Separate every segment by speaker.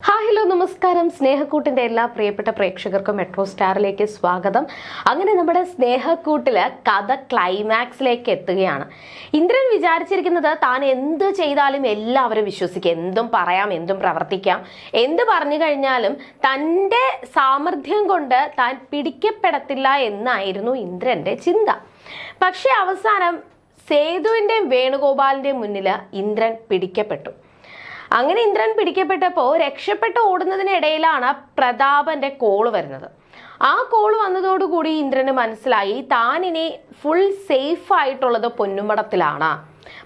Speaker 1: Hello നമസ്കാരം. സ്നേഹക്കൂട്ടിന്റെ എല്ലാ പ്രിയപ്പെട്ട പ്രേക്ഷകർക്കും മെട്രോ സ്റ്റാറിലേക്ക് സ്വാഗതം. അങ്ങനെ നമ്മുടെ സ്നേഹക്കൂട്ടിൽ കഥ ക്ലൈമാക്സിലേക്ക് എത്തുകയാണ്. ഇന്ദ്രൻ വിചാരിച്ചിരിക്കുന്നത് താൻ എന്ത് ചെയ്താലും എല്ലാവരും വിശ്വസിക്കും. എന്തും പറയാം എന്തും പ്രവർത്തിക്കാം. എന്ത് പറഞ്ഞു കഴിഞ്ഞാലും തന്റെ സാമർഥ്യം കൊണ്ട് താൻ പിടിക്കപ്പെടത്തില്ല എന്നായിരുന്നു ഇന്ദ്രന്റെ ചിന്ത. പക്ഷേ അവസാനം സേതുവിന്റെയും വേണുഗോപാലിന്റെയും മുന്നിൽ ഇന്ദ്രൻ പിടിക്കപ്പെട്ടു. അങ്ങനെ ഇന്ദ്രൻ പിടിക്കപ്പെട്ടപ്പോൾ രക്ഷപ്പെട്ട് ഓടുന്നതിനിടയിലാണ് പ്രതാപന്റെ കോൾ വരുന്നത്. ആ കോൾ വന്നതോടുകൂടി ഇന്ദ്രന് മനസ്സിലായി താൻ ഇനി ഫുൾ സേഫ് ആയിട്ടുള്ളത് പൊന്നുമടത്തിലാണ്.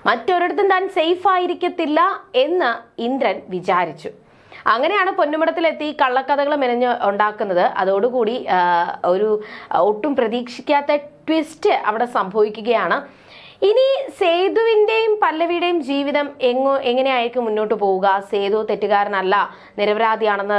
Speaker 1: മറ്റൊരിടത്തും താൻ സേഫ് ആയിരിക്കത്തില്ല എന്ന് ഇന്ദ്രൻ വിചാരിച്ചു. അങ്ങനെയാണ് പൊന്നുമടത്തിലെത്തി കള്ളക്കഥകൾ മെനഞ്ഞ് ഉണ്ടാക്കുന്നത്. അതോടുകൂടി ഒരു ഒട്ടും പ്രതീക്ഷിക്കാത്ത ട്വിസ്റ്റ് അവിടെ സംഭവിക്കുകയാണ്. ഇനി സേതുവിന്റെയും പല്ലവിയുടെയും ജീവിതം എങ്ങോ എങ്ങനെയായിരിക്കും മുന്നോട്ട് പോവുക? സേതു തെറ്റുകാരനല്ല നിരപരാധിയാണെന്ന്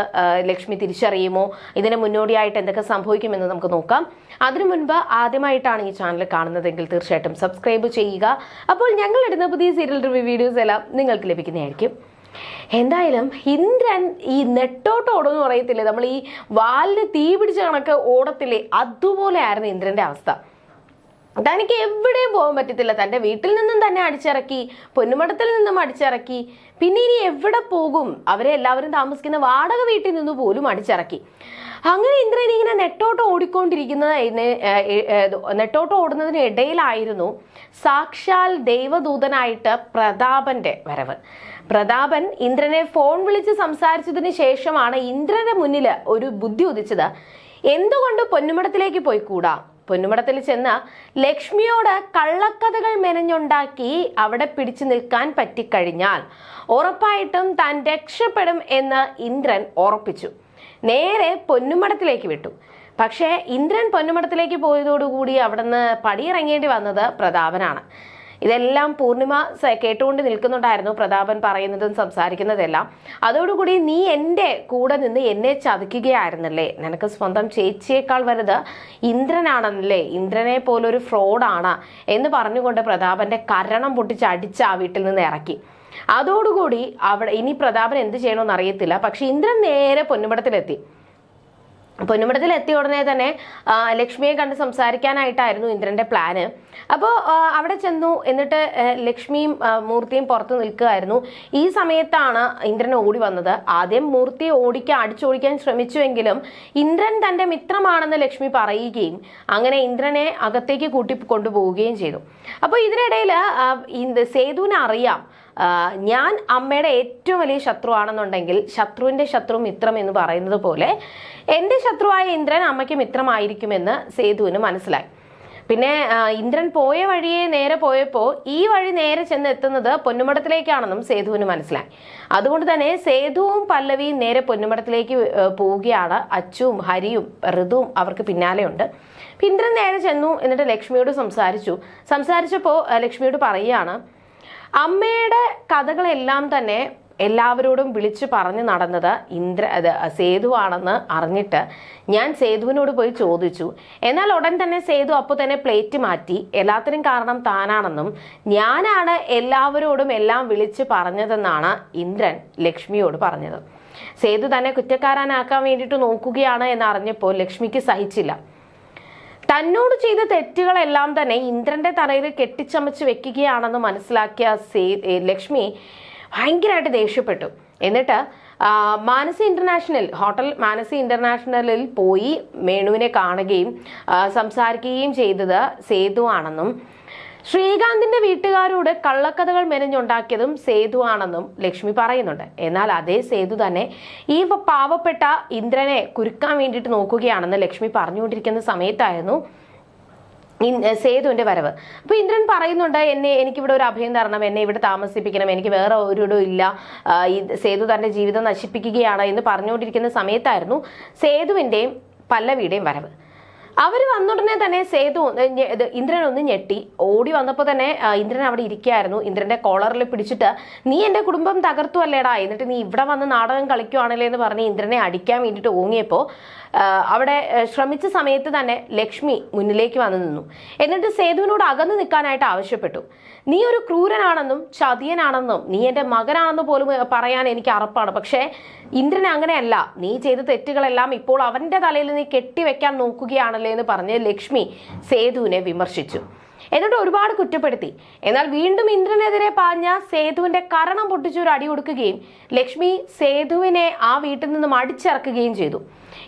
Speaker 1: ലക്ഷ്മി തിരിച്ചറിയുമോ? ഇതിന് മുന്നോടിയായിട്ട് എന്തൊക്കെ സംഭവിക്കുമെന്ന് നമുക്ക് നോക്കാം. അതിനു മുൻപ് ആദ്യമായിട്ടാണ് ഈ ചാനൽ കാണുന്നതെങ്കിൽ തീർച്ചയായിട്ടും സബ്സ്ക്രൈബ് ചെയ്യുക. അപ്പോൾ ഞങ്ങൾ ഇടുന്ന പുതിയ സീരിയൽ റിവ്യൂ വീഡിയോസ് എല്ലാം നിങ്ങൾക്ക് ലഭിക്കുന്നതായിരിക്കും. എന്തായാലും ഇന്ദ്രൻ ഈ നെട്ടോട്ട് ഓടുമെന്ന് പറയത്തില്ലേ? നമ്മൾ ഈ വാലിന് തീ പിടിച്ച കണക്ക് ഓടത്തില്ലേ? അതുപോലെ ആയിരുന്നു ഇന്ദ്രന്റെ അവസ്ഥ. തനിക്ക് എവിടെയും പോകാൻ പറ്റത്തില്ല. തന്റെ വീട്ടിൽ നിന്നും തന്നെ അടിച്ചിറക്കി പൊന്നുമടത്തിൽ നിന്നും അടിച്ചിറക്കി. പിന്നെ ഇനി എവിടെ പോകും? അവരെ എല്ലാവരും താമസിക്കുന്ന വാടക വീട്ടിൽ നിന്ന് പോലും അടിച്ചിറക്കി. അങ്ങനെ ഇന്ദ്രൻ ഇങ്ങനെ നെട്ടോട്ട് ഓടിക്കൊണ്ടിരിക്കുന്ന നെട്ടോട്ട് ഓടുന്നതിന് ഇടയിലായിരുന്നു സാക്ഷാൽ ദൈവദൂതനായിട്ട് പ്രതാപന്റെ വരവ്. പ്രതാപൻ ഇന്ദ്രനെ ഫോൺ വിളിച്ച് സംസാരിച്ചതിന് ശേഷമാണ് ഇന്ദ്രന്റെ മുന്നിൽ ഒരു ബുദ്ധി ഉദിച്ചത്. എന്തുകൊണ്ട് പൊന്നുമടത്തിലേക്ക് പോയിക്കൂടാ? പൊന്നുമടത്തിൽ ചെന്ന ലക്ഷ്മിയോട് കള്ളക്കഥകൾ മെനഞ്ഞുണ്ടാക്കി അവിടെ പിടിച്ചു നിൽക്കാൻ പറ്റിക്കഴിഞ്ഞാൽ ഉറപ്പായിട്ടും താൻ രക്ഷപ്പെടും എന്ന് ഇന്ദ്രൻ ഉറപ്പിച്ചു. നേരെ പൊന്നുമടത്തിലേക്ക് വിട്ടു. പക്ഷേ ഇന്ദ്രൻ പൊന്നുമടത്തിലേക്ക് പോയതോടുകൂടി അവിടുന്ന് പടിയിറങ്ങേണ്ടി വന്നത് പ്രതാപനാണ്. ഇതെല്ലാം പൂർണിമ കേട്ടുകൊണ്ട് നിൽക്കുന്നുണ്ടായിരുന്നു പ്രതാപൻ പറയുന്നതും സംസാരിക്കുന്നതെല്ലാം. അതോടുകൂടി നീ എന്റെ കൂടെ നിന്ന് എന്നെ ചതിക്കുകയായിരുന്നല്ലേ? നിനക്ക് സ്വന്തം ചേച്ചിയേക്കാൾ വലുത് ഇന്ദ്രനാണെന്നല്ലേ? ഇന്ദ്രനെ പോലൊരു ഫ്രോഡാണ് എന്ന് പറഞ്ഞുകൊണ്ട് പ്രതാപന്റെ കരണം പൊട്ടിച്ച് അടിച്ച് ആ വീട്ടിൽ നിന്ന് ഇറക്കി. അതോടുകൂടി അവിടെ ഇനി പ്രതാപൻ എന്ത് ചെയ്യണമെന്ന് അറിയത്തില്ല. പക്ഷെ ഇന്ദ്രൻ നേരെ പൊന്നുമടത്തിലെത്തി പൊന്നുമടത്തിൽ എത്തിയ ഉടനെ തന്നെ ലക്ഷ്മിയെ കണ്ട് സംസാരിക്കാനായിട്ടായിരുന്നു ഇന്ദ്രന്റെ പ്ലാന് അപ്പോൾ അവിടെ ചെന്നു. എന്നിട്ട് ലക്ഷ്മിയും മൂർത്തിയും പുറത്ത് നിൽക്കുകയായിരുന്നു. ഈ സമയത്താണ് ഇന്ദ്രൻ ഓടി വന്നത്. ആദ്യം മൂർത്തി ഓടിക്കാൻ അടിച്ചോടിക്കാൻ ശ്രമിച്ചുവെങ്കിലും ഇന്ദ്രൻ തന്റെ മിത്രമാണെന്ന് ലക്ഷ്മി പറയുകയും അങ്ങനെ ഇന്ദ്രനെ അകത്തേക്ക് കൂട്ടി കൊണ്ടുപോവുകയും ചെയ്തു. അപ്പോൾ ഇതിനിടയിൽ സേതുവിനെ അറിയാം. ഞാൻ അമ്മയുടെ ഏറ്റവും വലിയ ശത്രുവാണെന്നുണ്ടെങ്കിൽ ശത്രുവിന്റെ ശത്രു മിത്രം എന്ന് പറയുന്നത് പോലെ എന്റെ ശത്രുവായ ഇന്ദ്രൻ അമ്മയ്ക്ക് മിത്രമായിരിക്കുമെന്ന് സേതുവിന് മനസ്സിലായി. പിന്നെ ഇന്ദ്രൻ പോയ വഴിയെ നേരെ പോയപ്പോൾ ഈ വഴി നേരെ ചെന്ന് എത്തുന്നത് പൊന്നുമടത്തിലേക്കാണെന്നും സേതുവിന് മനസ്സിലായി. അതുകൊണ്ട് തന്നെ സേതുവും പല്ലവിയും നേരെ പൊന്നുമടത്തിലേക്ക് പോവുകയാണ്. അച്ചുവും ഹരിയും ഋതുവും അവർക്ക് പിന്നാലെയുണ്ട്. ഇന്ദ്രൻ നേരെ ചെന്നു എന്നിട്ട് ലക്ഷ്മിയോട് സംസാരിച്ചു. സംസാരിച്ചപ്പോൾ ലക്ഷ്മിയോട് പറയുകയാണ് അമ്മയുടെ കഥകളെല്ലാം തന്നെ എല്ലാവരോടും വിളിച്ചു പറഞ്ഞു നടന്നത് ഇന്ദ്ര സേതുവാണെന്ന് അറിഞ്ഞിട്ട് ഞാൻ സേതുവിനോട് പോയി ചോദിച്ചു. എന്നാൽ ഉടൻ തന്നെ സേതു അപ്പോൾ തന്നെ പ്ലേറ്റ് മാറ്റി. എല്ലാത്തിനും കാരണം താനാണെന്നും ഞാനാണ് എല്ലാവരോടും എല്ലാം വിളിച്ചു പറഞ്ഞതെന്നാണ് ഇന്ദ്രൻ ലക്ഷ്മിയോട് പറഞ്ഞത്. സേതു തന്നെ കുറ്റക്കാരനാക്കാൻ വേണ്ടിയിട്ട് നോക്കുകയാണ് എന്നറിഞ്ഞപ്പോൾ ലക്ഷ്മിക്ക് സഹിച്ചില്ല. തന്നോട് ചെയ്ത തെറ്റുകളെല്ലാം തന്നെ ഇന്ദ്രന്റെ തലയിൽ കെട്ടിച്ചമച്ച് വെക്കുകയാണെന്ന് മനസ്സിലാക്കിയ സേ ലക്ഷ്മി ഭയങ്കരമായിട്ട് ദേഷ്യപ്പെട്ടു. എന്നിട്ട് മാനസി ഇന്റർനാഷണൽ ഹോട്ടൽ മാനസി ഇന്റർനാഷണലിൽ പോയി മേണുവിനെ കാണുകയും സംസാരിക്കുകയും ചെയ്തത് സേതു ആണെന്നും ശ്രീകാന്തിന്റെ വീട്ടുകാരോട് കള്ളക്കഥകൾ മെനഞ്ഞുണ്ടാക്കിയതും സേതു ആണെന്നും ലക്ഷ്മി പറയുന്നുണ്ട്. എന്നാൽ അതേ സേതു തന്നെ ഈ പാവപ്പെട്ട ഇന്ദ്രനെ കുരുക്കാൻ വേണ്ടിയിട്ട് നോക്കുകയാണെന്ന് ലക്ഷ്മി പറഞ്ഞുകൊണ്ടിരിക്കുന്ന സമയത്തായിരുന്നു സേതുവിന്റെ വരവ്. അപ്പൊ ഇന്ദ്രൻ പറയുന്നുണ്ട് എന്നെ എനിക്കിവിടെ ഒരു അഭയം തരണം എന്നെ ഇവിടെ താമസിപ്പിക്കണം എനിക്ക് വേറെ ഒരിടവും ഇല്ല. ഈ സേതു തന്റെ ജീവിതം നശിപ്പിക്കുകയാണ് എന്ന് പറഞ്ഞുകൊണ്ടിരിക്കുന്ന സമയത്തായിരുന്നു സേതുവിന്റെയും പല്ലവിയുടെയും വരവ്. അവർ വന്നുടനെ തന്നെ സേതു ഇന്ദ്രൻ ഒന്ന് ഞെട്ടി. ഓടി വന്നപ്പോൾ തന്നെ ഇന്ദ്രൻ അവിടെ ഇരിക്കുകയായിരുന്നു. ഇന്ദ്രന്റെ കോളറിൽ പിടിച്ചിട്ട് നീ എന്റെ കുടുംബം തകർത്തു അല്ലേടാ എന്നിട്ട് നീ ഇവിടെ വന്ന് നാടകം കളിക്കുവാണല്ലേ എന്ന് പറഞ്ഞ് ഇന്ദ്രനെ അടിക്കാൻ വേണ്ടിയിട്ട് ഓങ്ങിയപ്പോൾ അവിടെ ശ്രമിച്ച സമയത്ത് തന്നെ ലക്ഷ്മി മുന്നിലേക്ക് വന്നു നിന്നു. എന്നിട്ട് സേതുവിനോട് അകന്നു നിൽക്കാനായിട്ട് ആവശ്യപ്പെട്ടു. നീ ഒരു ക്രൂരനാണെന്നും ചതിയനാണെന്നും നീ എന്റെ മകനാണെന്ന് പോലും പറയാൻ എനിക്ക് അറപ്പാണ്. പക്ഷേ ഇന്ദ്രൻ അങ്ങനെയല്ല. നീ ചെയ്ത തെറ്റുകളെല്ലാം ഇപ്പോൾ അവന്റെ തലയിൽ നീ കെട്ടിവെക്കാൻ നോക്കുകയാണല്ലേ എന്ന് പറഞ്ഞ് ലക്ഷ്മി സേതുവിനെ വിമർശിച്ചു. എന്നിട്ട് ഒരുപാട് കുറ്റപ്പെടുത്തി. എന്നാൽ വീണ്ടും ഇന്ദ്രനെതിരെ പാഞ്ഞ സേതുവിന്റെ കരണം പൊട്ടിച്ചൊരു അടി കൊടുക്കുകയും ലക്ഷ്മി സേതുവിനെ ആ വീട്ടിൽ നിന്നും അടിച്ചിറക്കുകയും ചെയ്തു.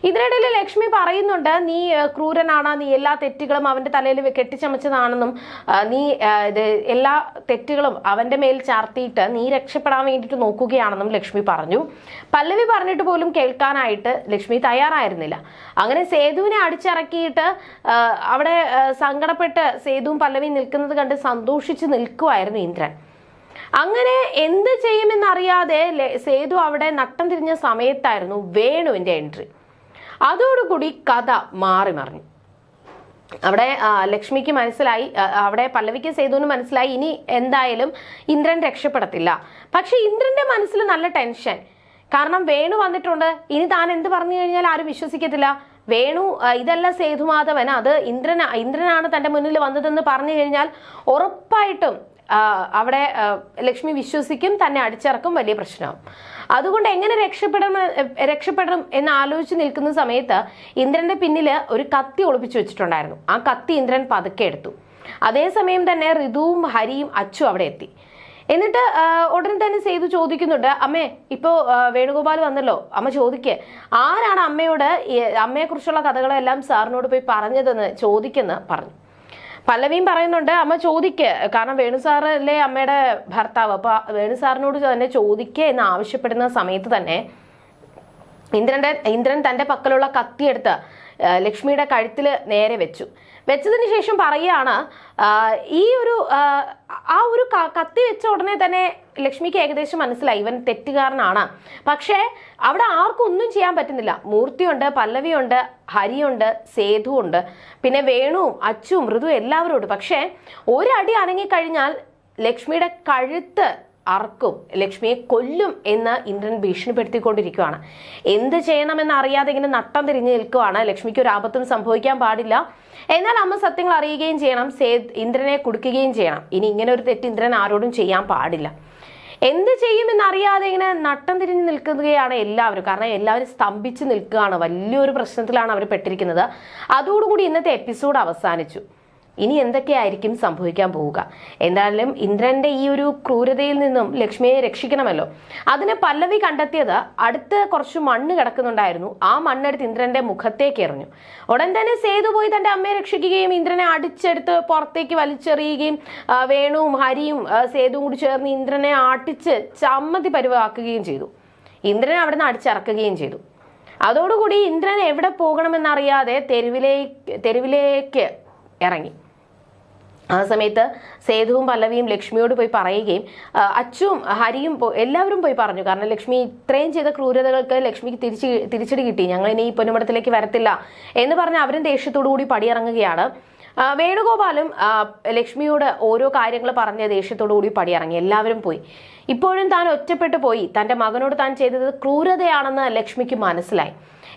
Speaker 1: ഇതിനിടയിൽ ലക്ഷ്മി പറയുന്നുണ്ട് നീ ക്രൂരനാണ് നീ എല്ലാ തെറ്റുകളും അവന്റെ തലയിൽ കെട്ടിച്ചമച്ചതാണെന്നും നീ എല്ലാ തെറ്റുകളും അവന്റെ മേൽ ചാർത്തിയിട്ട് നീ രക്ഷപ്പെടാൻ വേണ്ടിയിട്ട് നോക്കുകയാണെന്നും ലക്ഷ്മി പറഞ്ഞു. പല്ലവി പറഞ്ഞിട്ട് പോലും കേൾക്കാനായിട്ട് ലക്ഷ്മി തയ്യാറായിരുന്നില്ല. അങ്ങനെ സേതുവിനെ അടിച്ചിറക്കിയിട്ട് അവിടെ സങ്കടപ്പെട്ട് സേതുവും പല്ലവി നിൽക്കുന്നത് കണ്ട് സന്തോഷിച്ച് നിൽക്കുമായിരുന്നു ഇന്ദ്രൻ. അങ്ങനെ എന്ത് ചെയ്യുമെന്നറിയാതെ സേതു അവിടെ നട്ടം തിരിഞ്ഞ സമയത്തായിരുന്നു വേണുവിന്റെ എൻട്രി. അതോടുകൂടി കഥ മാറി മറിഞ്ഞു. അവിടെ ലക്ഷ്മിക്ക് മനസ്സിലായി അവിടെ പല്ലവിക്ക് സേതുവിന് മനസ്സിലായി ഇനി എന്തായാലും ഇന്ദ്രൻ രക്ഷപ്പെടത്തില്ല. പക്ഷെ ഇന്ദ്രന്റെ മനസ്സിൽ നല്ല ടെൻഷൻ. കാരണം വേണു വന്നിട്ടുണ്ട്. ഇനി താൻ എന്ത് പറഞ്ഞു കഴിഞ്ഞാൽ ആരും വിശ്വസിക്കത്തില്ല. വേണു ഇതല്ല സേതുമാധവൻ. അത് ഇന്ദ്രൻ ഇന്ദ്രനാണ് തന്റെ മുന്നിൽ വന്നതെന്ന് പറഞ്ഞു കഴിഞ്ഞാൽ ഉറപ്പായിട്ടും അവിടെ ലക്ഷ്മി വിശ്വസിക്കും തന്നെ അടിച്ചിറക്കും വലിയ പ്രശ്നമാവും. അതുകൊണ്ട് എങ്ങനെ രക്ഷപ്പെടണം രക്ഷപ്പെടണം എന്ന് ആലോചിച്ച് നിൽക്കുന്ന സമയത്ത് ഇന്ദ്രന്റെ പിന്നിൽ ഒരു കത്തി ഒളിപ്പിച്ചു വെച്ചിട്ടുണ്ടായിരുന്നു. ആ കത്തി ഇന്ദ്രൻ പതുക്കെ എടുത്തു. അതേസമയം തന്നെ ഋതുവും ഹരിയും അച്ചു അവിടെ എത്തി. എന്നിട്ട് ഉടൻ തന്നെ സേതു ചോദിക്കുന്നുണ്ട് അമ്മേ ഇപ്പോൾ വേണുഗോപാൽ വന്നല്ലോ. അമ്മ ചോദിക്കുക ആരാണ് അമ്മയോട് അമ്മയെക്കുറിച്ചുള്ള കഥകളെല്ലാം സാറിനോട് പോയി പറഞ്ഞതെന്ന് ചോദിക്കുന്ന പറഞ്ഞു. പല്ലവിയും പറയുന്നുണ്ട് അമ്മ ചോദിക്ക്. കാരണം വേണു സാറല്ലേ അമ്മയുടെ ഭർത്താവ്. അപ്പൊ വേണു സാറിനോട് തന്നെ ചോദിക്കുക എന്ന് ആവശ്യപ്പെടുന്ന സമയത്ത് തന്നെ ഇന്ദ്രന്റെ ഇന്ദ്രൻ തന്റെ പക്കലുള്ള കത്തിയെടുത്ത് ലക്ഷ്മിയുടെ കഴുത്തിൽ നേരെ വെച്ചു. വെച്ചതിന് ശേഷം പറയുകയാണ് ഈ ഒരു ആ, ഒരു കത്തി വെച്ച ഉടനെ തന്നെ ലക്ഷ്മിക്ക് ഏകദേശം മനസ്സിലായി. ഇവൻ തെറ്റുകാരനാണ്. പക്ഷേ അവിടെ ആർക്കും ഒന്നും ചെയ്യാൻ പറ്റുന്നില്ല. മൂർത്തിയുണ്ട് പല്ലവിയുണ്ട് ഹരിയുണ്ട് സേതുവുണ്ട് പിന്നെ വേണുവും അച്ചുവും മൃദു എല്ലാവരും ഉണ്ട് പക്ഷേ ഒരടി അനങ്ങിക്കഴിഞ്ഞാൽ ലക്ഷ്മിയുടെ കഴുത്ത് അറക്കും ലക്ഷ്മിയെ കൊല്ലും എന്ന് ഇന്ദ്രൻ ഭീഷണിപ്പെടുത്തിക്കൊണ്ടിരിക്കുകയാണ്. എന്ത് ചെയ്യണമെന്ന് അറിയാതെ ഇങ്ങനെ നട്ടം തിരിഞ്ഞു നിൽക്കുകയാണ്. ലക്ഷ്മിക്ക് ഒരു ആപത്തും സംഭവിക്കാൻ പാടില്ല. എന്നാൽ അമ്മ സത്യങ്ങൾ അറിയുകയും ചെയ്യണം. സേ ഇന്ദ്രനെ കൊടുക്കുകയും ചെയ്യണം. ഇനി ഇങ്ങനെ ഒരു തെറ്റ് ഇന്ദ്രൻ ആരോടും ചെയ്യാൻ പാടില്ല. എന്ത് ചെയ്യുമെന്ന് അറിയാതെ ഇങ്ങനെ നട്ടം തിരിഞ്ഞ് നിൽക്കുകയാണ് എല്ലാവരും. കാരണം എല്ലാവരും സ്തംഭിച്ച് നിൽക്കുകയാണ്. വലിയൊരു പ്രശ്നത്തിലാണ് അവർ പെട്ടിരിക്കുന്നത്. അതോടുകൂടി ഇന്നത്തെ എപ്പിസോഡ് അവസാനിച്ചു. ഇനി എന്തൊക്കെയായിരിക്കും സംഭവിക്കാൻ പോവുക? എന്തായാലും ഇന്ദ്രന്റെ ഈ ഒരു ക്രൂരതയിൽ നിന്നും ലക്ഷ്മിയെ രക്ഷിക്കണമല്ലോ. അതിന് പല്ലവി കണ്ടെത്തിയത് അടുത്ത് കുറച്ച് മണ്ണ് കിടക്കുന്നുണ്ടായിരുന്നു. ആ മണ്ണെടുത്ത് ഇന്ദ്രന്റെ മുഖത്തേക്ക് എറിഞ്ഞു. ഉടൻ തന്നെ സേതു പോയി തന്റെ അമ്മയെ രക്ഷിക്കുകയും ഇന്ദ്രനെ അടിച്ചെടുത്ത് പുറത്തേക്ക് വലിച്ചെറിയുകയും വേണുവും ഹരിയും സേതു കൂടി ചേർന്ന് ഇന്ദ്രനെ ആട്ടിച്ച് ചമ്മതി പരുവാക്കുകയും ചെയ്തു. ഇന്ദ്രനെ അവിടെ നിന്ന് അടിച്ചിറക്കുകയും ചെയ്തു. അതോടുകൂടി ഇന്ദ്രൻ എവിടെ പോകണമെന്നറിയാതെ തെരുവിലേക്ക് തെരുവിലേക്ക് ഇറങ്ങി. ആ സമയത്ത് സേതുവും പല്ലവിയും ലക്ഷ്മിയോട് പോയി പറയുകയും അച്ഛും ഹരിയും എല്ലാവരും പോയി പറഞ്ഞു. കാരണം ലക്ഷ്മി ഇത്രയും ചെയ്ത ക്രൂരതകൾക്ക് ലക്ഷ്മിക്ക് തിരിച്ച് തിരിച്ചടി കിട്ടി. ഞങ്ങൾ ഇനി പൊന്നുമടത്തിലേക്ക് വരത്തില്ല എന്ന് പറഞ്ഞ് അവരും ദേഷ്യത്തോടു കൂടി പടിയിറങ്ങുകയാണ്. വേണുഗോപാലും ലക്ഷ്മിയോട് ഓരോ കാര്യങ്ങൾ പറഞ്ഞ ദേഷ്യത്തോടു കൂടി പടിയിറങ്ങി. എല്ലാവരും പോയി. ഇപ്പോഴും താൻ ഒറ്റപ്പെട്ടു പോയി. തന്റെ മകനോട് താൻ ചെയ്തത് ക്രൂരതയാണെന്ന് ലക്ഷ്മിക്ക് മനസ്സിലായി.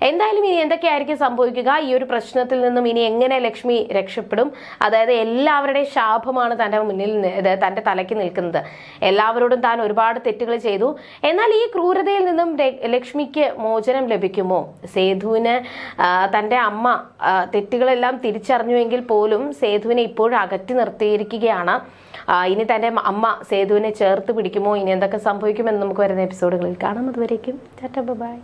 Speaker 1: എന്തായാലും ഇനി എന്തൊക്കെയായിരിക്കും സംഭവിക്കുക? ഈ ഒരു പ്രശ്നത്തിൽ നിന്നും ഇനി എങ്ങനെ ലക്ഷ്മി രക്ഷപ്പെടും? അതായത് എല്ലാവരുടെയും ശാപമാണ് തന്റെ മുന്നിൽ തന്റെ തലയ്ക്ക് നിൽക്കുന്നത്. എല്ലാവരോടും താൻ ഒരുപാട് തെറ്റുകൾ ചെയ്തു. എന്നാൽ ഈ ക്രൂരതയിൽ നിന്നും ലക്ഷ്മിക്ക് മോചനം ലഭിക്കുമോ? സേതുവിന് തന്റെ അമ്മ തെറ്റുകളെല്ലാം തിരിച്ചറിഞ്ഞുവെങ്കിൽ പോലും സേതുവിനെ ഇപ്പോഴും അകറ്റി നിർത്തിയിരിക്കുകയാണ്. ഇനി തന്റെ അമ്മ സേതുവിനെ ചേർത്ത് പിടിക്കുമോ ഇനി എന്തൊക്കെ സംഭവിക്കുമെന്ന് നമുക്ക് വരുന്ന എപ്പിസോഡുകളിൽ കാണാം അതുവരേക്കും ടാറ്റ ബൈ.